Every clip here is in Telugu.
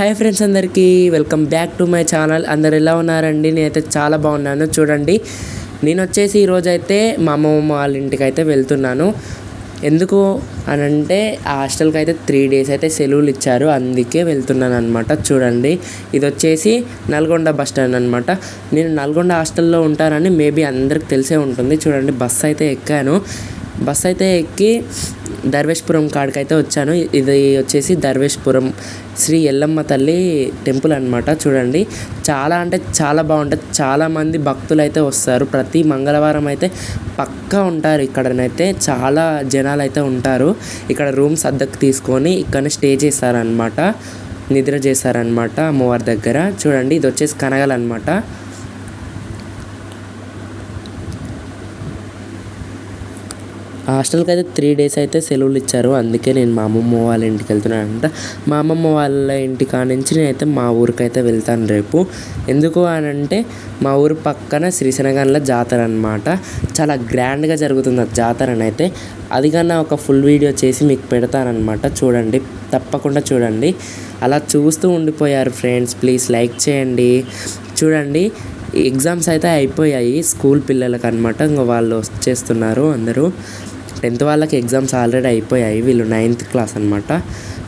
హాయ్ ఫ్రెండ్స్ అందరికీ. Welcome back to my channel. అందరు ఎలా ఉన్నారండి? నేనైతే చాలా బాగున్నాను. చూడండి నేను వచ్చేసి ఈరోజు అయితే మా అమ్మమ్మ వాళ్ళ ఇంటికి అయితే వెళ్తున్నాను. ఎందుకు అని అంటే ఆ హాస్టల్కి అయితే త్రీ డేస్ అయితే సెలవులు ఇచ్చారు అందుకే వెళ్తున్నాను అనమాట చూడండి ఇది వచ్చేసి నల్గొండ బస్ స్టాండ్ అనమాట నేను నల్గొండ హాస్టల్లో ఉంటానని మేబీ అందరికి తెలిసే ఉంటుంది. చూడండి బస్ అయితే ఎక్కాను. బస్ అయితే ఎక్కి దర్వేష్పురం కాడికైతే వచ్చాను. ఇది వచ్చేసి దర్వేష్పురం. శ్రీ ఎల్లమ్మ తల్లి టెంపుల్ అనమాట చూడండి. చాలా అంటే చాలా బాగుంటుంది. చాలామంది భక్తులు అయితే వస్తారు. ప్రతి మంగళవారం అయితే పక్కా ఉంటారు ఇక్కడనైతే. చాలా జనాలు అయితే ఉంటారు. ఇక్కడ రూమ్స్ అద్దెకు తీసుకొని ఇక్కడనే స్టే చేస్తారనమాట నిద్ర చేస్తారనమాట అమ్మవారి దగ్గర. చూడండి. ఇది వచ్చేసి కనగలనమాట అనమాట ఆ హాస్టల్కి అయితే త్రీ డేస్ అయితే సెలవులు ఇచ్చారు. అందుకే నేను మా అమ్మమ్మ వాళ్ళ ఇంటికి వెళ్తున్నాను అనమాట మా అమ్మమ్మ వాళ్ళ ఇంటి కాడ నుంచి నేనైతే మా ఊరికి అయితే వెళ్తాను రేపు. ఎందుకు అని అంటే మా ఊరు పక్కన శ్రీశనగంలో జాతర అనమాట చాలా గ్రాండ్గా జరుగుతుంది ఆ జాతరనైతే అది కన్నా ఒక ఫుల్ వీడియో చేసి మీకు పెడతానమాట చూడండి తప్పకుండా చూడండి. అలా చూస్తూ ఉండిపోయారు ఫ్రెండ్స్ ప్లీజ్ లైక్ చేయండి. చూడండి ఎగ్జామ్స్ అయితే అయిపోయాయి. స్కూల్ పిల్లలకి అనమాట ఇంకా వాళ్ళు వచ్చేస్తున్నారు అందరూ. టెన్త్ వాళ్ళకి ఎగ్జామ్స్ ఆల్రెడీ అయిపోయాయి. వీళ్ళు నైన్త్ క్లాస్ అనమాట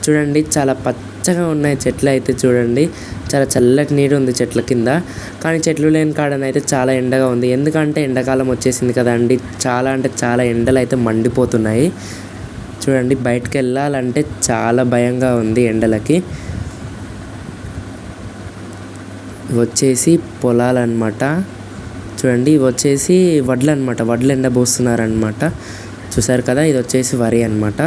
చూడండి చాలా పచ్చగా ఉన్నాయి చెట్లు అయితే చూడండి. చాలా చల్లటి నీరు ఉంది చెట్ల కింద. కానీ చెట్లు లేని కాడనైతే చాలా ఎండగా ఉంది. ఎందుకంటే ఎండాకాలం వచ్చేసింది కదండి చాలా అంటే చాలా ఎండలు అయితే మండిపోతున్నాయి. చూడండి బయటకు వెళ్ళాలంటే చాలా భయంగా ఉంది ఎండలకి. వచ్చేసి పొలాలన్నమాట. చూడండి వచ్చేసి వడ్లు అనమాట వడ్లు ఎండబోస్తున్నారనమాట చూసారు కదా ఇది వచ్చేసి వరి అనమాట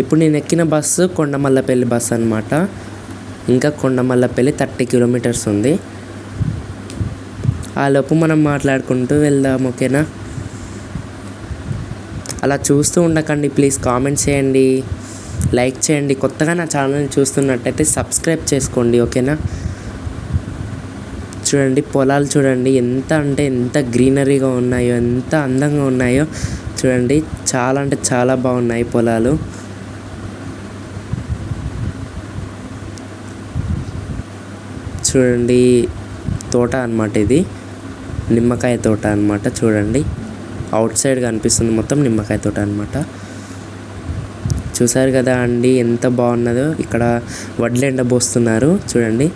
ఇప్పుడు నేను ఎక్కిన బస్సు కొండమల్లపల్లి బస్సు అనమాట ఇంకా కొండమల్లపల్లి థర్టీ కిలోమీటర్స్ ఉంది. ఆ లోపు మనం మాట్లాడుకుంటూ వెళ్దాం ఓకేనా? అలా చూస్తూ ఉండకండి ప్లీజ్ కామెంట్ చేయండి లైక్ చేయండి. కొత్తగా నా ఛానల్ని చూస్తున్నట్టయితే సబ్స్క్రైబ్ చేసుకోండి ఓకేనా? చూడండి పొలాలు చూడండి ఎంత అంటే ఎంత గ్రీనరీగా ఉన్నాయో ఎంత అందంగా ఉన్నాయో చూడండి. చాలా అంటే చాలా బాగున్నాయి పొలాలు. చూడండి తోట అనమాట ఇది. నిమ్మకాయ తోట అనమాట చూడండి. అవుట్ సైడ్ కనిపిస్తుంది మొత్తం నిమ్మకాయ తోట అనమాట చూసారు కదా అండి ఎంత బాగున్నదో. ఇక్కడ వడ్లు ఎండబోస్తున్నారు చూడండి.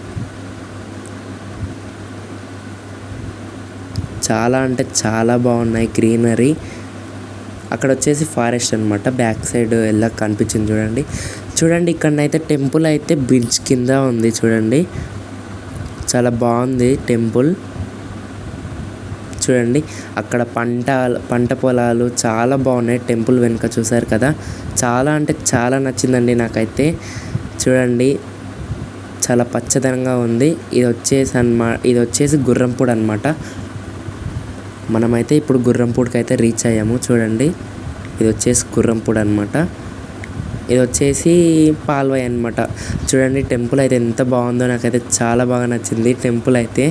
చాలా అంటే చాలా బాగున్నాయి. గ్రీనరీ అక్కడ వచ్చేసి ఫారెస్ట్ అనమాట బ్యాక్ సైడ్ ఎలా కనిపించింది చూడండి. చూడండి ఇక్కడనైతే టెంపుల్ అయితే బ్రిడ్జ్ కింద ఉంది చూడండి. చాలా బాగుంది టెంపుల్ చూడండి అక్కడ పంట పంట పొలాలు చాలా బాగున్నాయి. టెంపుల్ వెనుక చూసారు కదా. చాలా అంటే చాలా నచ్చిందండి నాకైతే. చూడండి చాలా పచ్చదనంగా ఉంది. ఇది వచ్చేసి అన్నమా ఇది వచ్చేసి గుర్రంపూడి అనమాట మనమైతే ఇప్పుడు గుర్రంపూడికి అయితే రీచ్ అయ్యాము. చూడండి. ఇది వచ్చేసి గుర్రంపూడి అనమాట ఇది వచ్చేసి పాల్వాయి అనమాట చూడండి టెంపుల్ అయితే ఎంత బాగుందో నాకైతే చాలా బాగా నచ్చింది. టెంపుల్ అయితే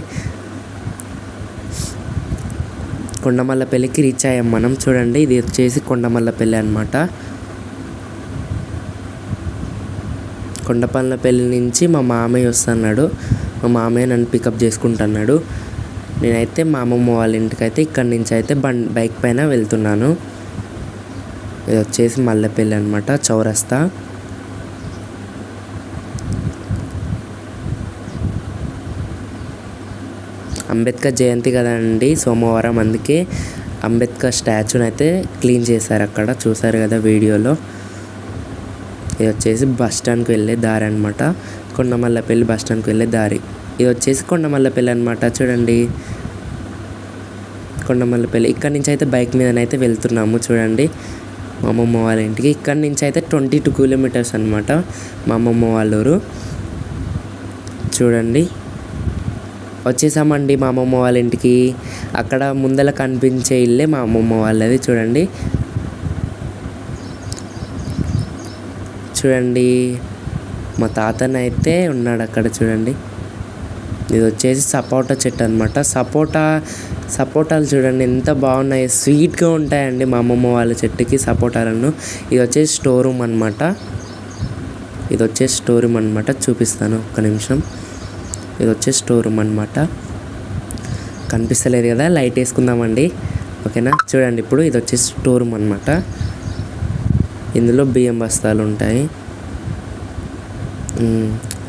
కొండమల్లపల్లికి రీచ్ అయ్యాం మనం. చూడండి ఇది వచ్చేసి కొండమల్లపల్లి అనమాట కొండపల్లపల్లి నుంచి మా మామయ్య వస్తున్నాడు. మా మామయ్య నన్ను పికప్ చేసుకుంటున్నాడు. నేనైతే మా అమ్మమ్మ వాళ్ళ ఇంటికైతే ఇక్కడి నుంచి అయితే బండ్ బైక్ పైన వెళ్తున్నాను. ఇది వచ్చేసి మల్లెపల్లి అనమాట చౌరస్తా. అంబేద్కర్ జయంతి కదండి సోమవారం అందుకే అంబేద్కర్ స్టాచ్యూని అయితే క్లీన్ చేశారు అక్కడ చూసారు కదా వీడియోలో. ఇది వచ్చేసి బస్ స్టాండ్కి వెళ్ళే దారి అనమాట కొండమల్లపల్లి బస్ స్టాండ్కి వెళ్ళే దారి. ఇది వచ్చేసి కొండమల్లపల్లి అనమాట చూడండి. కొండమల్లపల్లి. ఇక్కడ నుంచి అయితే బైక్ మీదనైతే వెళ్తున్నాము చూడండి. మా అమ్మమ్మ వాళ్ళ ఇంటికి. ఇక్కడ నుంచి అయితే ట్వంటీ టూ కిలోమీటర్స్ అనమాట మా అమ్మమ్మ వాళ్ళ ఊరు. చూడండి. వచ్చేసామండి మా అమ్మమ్మ వాళ్ళ ఇంటికి. అక్కడ ముందర కనిపించే ఇల్లే మా అమ్మమ్మ వాళ్ళది చూడండి. చూడండి. మా తాతనైతే ఉన్నాడు అక్కడ చూడండి. ఇది వచ్చేసి సపోటా చెట్టు అనమాట సపోటా సపోటాలు చూడండి ఎంత బాగున్నాయి. స్వీట్గా ఉంటాయండి మా అమ్మమ్మ వాళ్ళ చెట్టుకి సపోటాలను. ఇది వచ్చేసి స్టోర్ రూమ్ అనమాట ఇది వచ్చేసి స్టోర్ రూమ్ అనమాట చూపిస్తాను ఒక్క నిమిషం. ఇది వచ్చేసి స్టోర్ రూమ్ అనమాట కనిపిస్తలేదు కదా లైట్ వేసుకుందామండి. ఓకేనా? చూడండి ఇప్పుడు ఇది వచ్చేసి స్టోర్ రూమ్ అనమాట ఇందులో బియ్యం బస్తాలు ఉంటాయి.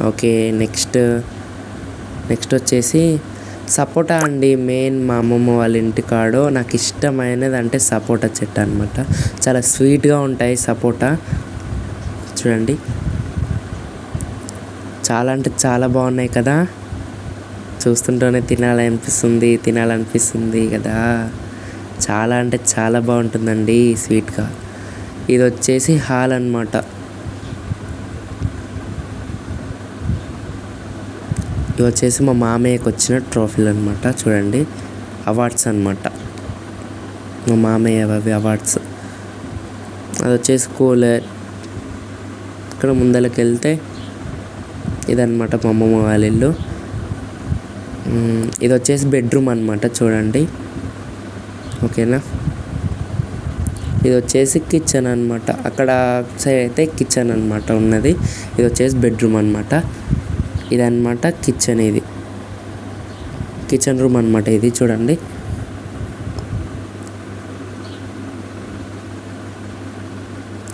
ఓకే నెక్స్ట్ నెక్స్ట్ వచ్చేసి సపోటా అండి మెయిన్ మా అమ్మమ్మ వాళ్ళ ఇంటికాడో నాకు ఇష్టమైనది అంటే సపోటా చెట్టు అనమాట చాలా స్వీట్గా ఉంటాయి సపోటా. చూడండి. చాలా అంటే చాలా బాగున్నాయి కదా. చూస్తుంటేనే తినాలనిపిస్తుంది తినాలనిపిస్తుంది కదా. చాలా అంటే చాలా బాగుంటుందండి స్వీట్గా. ఇది వచ్చేసి హాల్ అన్నమాట. ఇవి వచ్చేసి మా మామయ్యకు వచ్చిన ట్రోఫీలు అనమాట చూడండి. అవార్డ్స్ అనమాట మా మామయ్య అవి అవార్డ్స్. అది వచ్చేసి కూలర్ ఇక్కడ ముందరికి వెళ్తే ఇదనమాట మా అమ్మమ్మ వాళ్ళ ఇల్లు. ఇది వచ్చేసి బెడ్రూమ్ అనమాట చూడండి. ఓకేనా? ఇది వచ్చేసి కిచెన్ అనమాట అక్కడ సైడ్ అయితే కిచెన్ అనమాట ఉన్నది. ఇది వచ్చేసి బెడ్రూమ్ అనమాట ఇదన్నమాట కిచెన్ ఇది. కిచెన్ రూమ్ అనమాట ఇది చూడండి.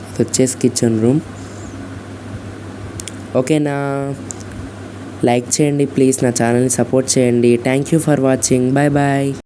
ఇది వచ్చేసి కిచెన్ రూమ్ ఓకేనా? లైక్ చేయండి ప్లీజ్ నా ఛానల్ని సపోర్ట్ చేయండి. Thank you for watching bye bye